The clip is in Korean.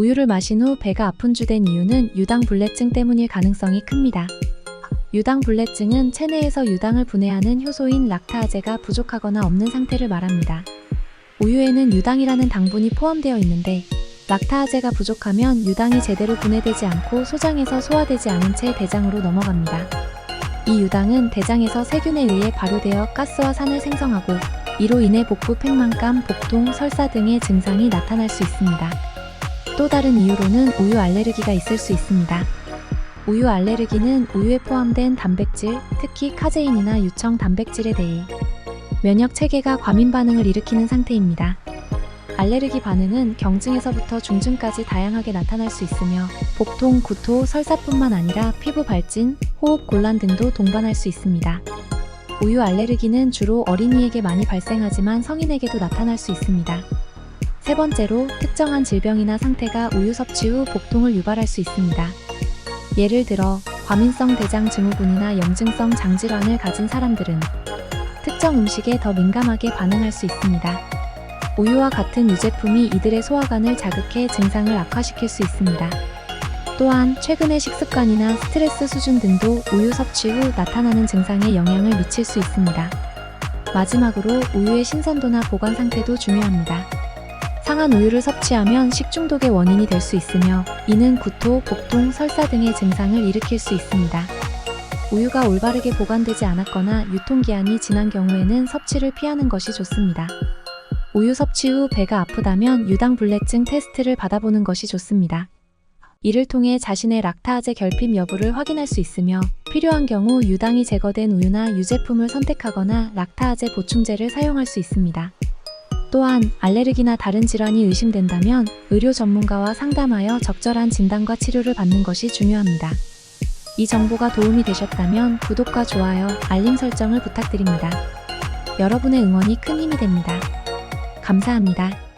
우유를 마신 후 배가 아픈 주된 이유는 유당불내증 때문일 가능성이 큽니다. 유당불내증은 체내에서 유당을 분해하는 효소인 락타아제가 부족하거나 없는 상태를 말합니다. 우유에는 유당이라는 당분이 포함되어 있는데 락타아제가 부족하면 유당이 제대로 분해되지 않고 소장에서 소화되지 않은 채 대장으로 넘어갑니다. 이 유당은 대장에서 세균에 의해 발효되어 가스와 산을 생성하고 이로 인해 복부 팽만감, 복통, 설사 등의 증상이 나타날 수 있습니다. 또 다른 이유로는 우유 알레르기가 있을 수 있습니다. 우유 알레르기는 우유에 포함된 단백질, 특히 카제인이나 유청 단백질에 대해 면역 체계가 과민 반응을 일으키는 상태입니다. 알레르기 반응은 경증에서부터 중증까지 다양하게 나타날 수 있으며 복통, 구토, 설사뿐만 아니라 피부 발진, 호흡 곤란 등도 동반할 수 있습니다. 우유 알레르기는 주로 어린이에게 많이 발생하지만 성인에게도 나타날 수 있습니다. 세 번째로 특정한 질병이나 상태가 우유 섭취 후 복통을 유발할 수 있습니다. 예를 들어 과민성 대장 증후군이나 염증성 장질환을 가진 사람들은 특정 음식에 더 민감하게 반응할 수 있습니다. 우유와 같은 유제품이 이들의 소화관을 자극해 증상을 악화시킬 수 있습니다. 또한 최근의 식습관이나 스트레스 수준 등도 우유 섭취 후 나타나는 증상에 영향을 미칠 수 있습니다. 마지막으로 우유의 신선도나 보관 상태도 중요합니다. 상한 우유를 섭취하면 식중독의 원인이 될 수 있으며 이는 구토, 복통, 설사 등의 증상을 일으킬 수 있습니다. 우유가 올바르게 보관되지 않았거나 유통기한이 지난 경우에는 섭취를 피하는 것이 좋습니다. 우유 섭취 후 배가 아프다면 유당불내증 테스트를 받아보는 것이 좋습니다. 이를 통해 자신의 락타아제 결핍 여부를 확인할 수 있으며 필요한 경우 유당이 제거된 우유나 유제품을 선택하거나 락타아제 보충제를 사용할 수 있습니다. 또한 알레르기나 다른 질환이 의심된다면 의료 전문가와 상담하여 적절한 진단과 치료를 받는 것이 중요합니다. 이 정보가 도움이 되셨다면 구독과 좋아요, 알림 설정을 부탁드립니다. 여러분의 응원이 큰 힘이 됩니다. 감사합니다.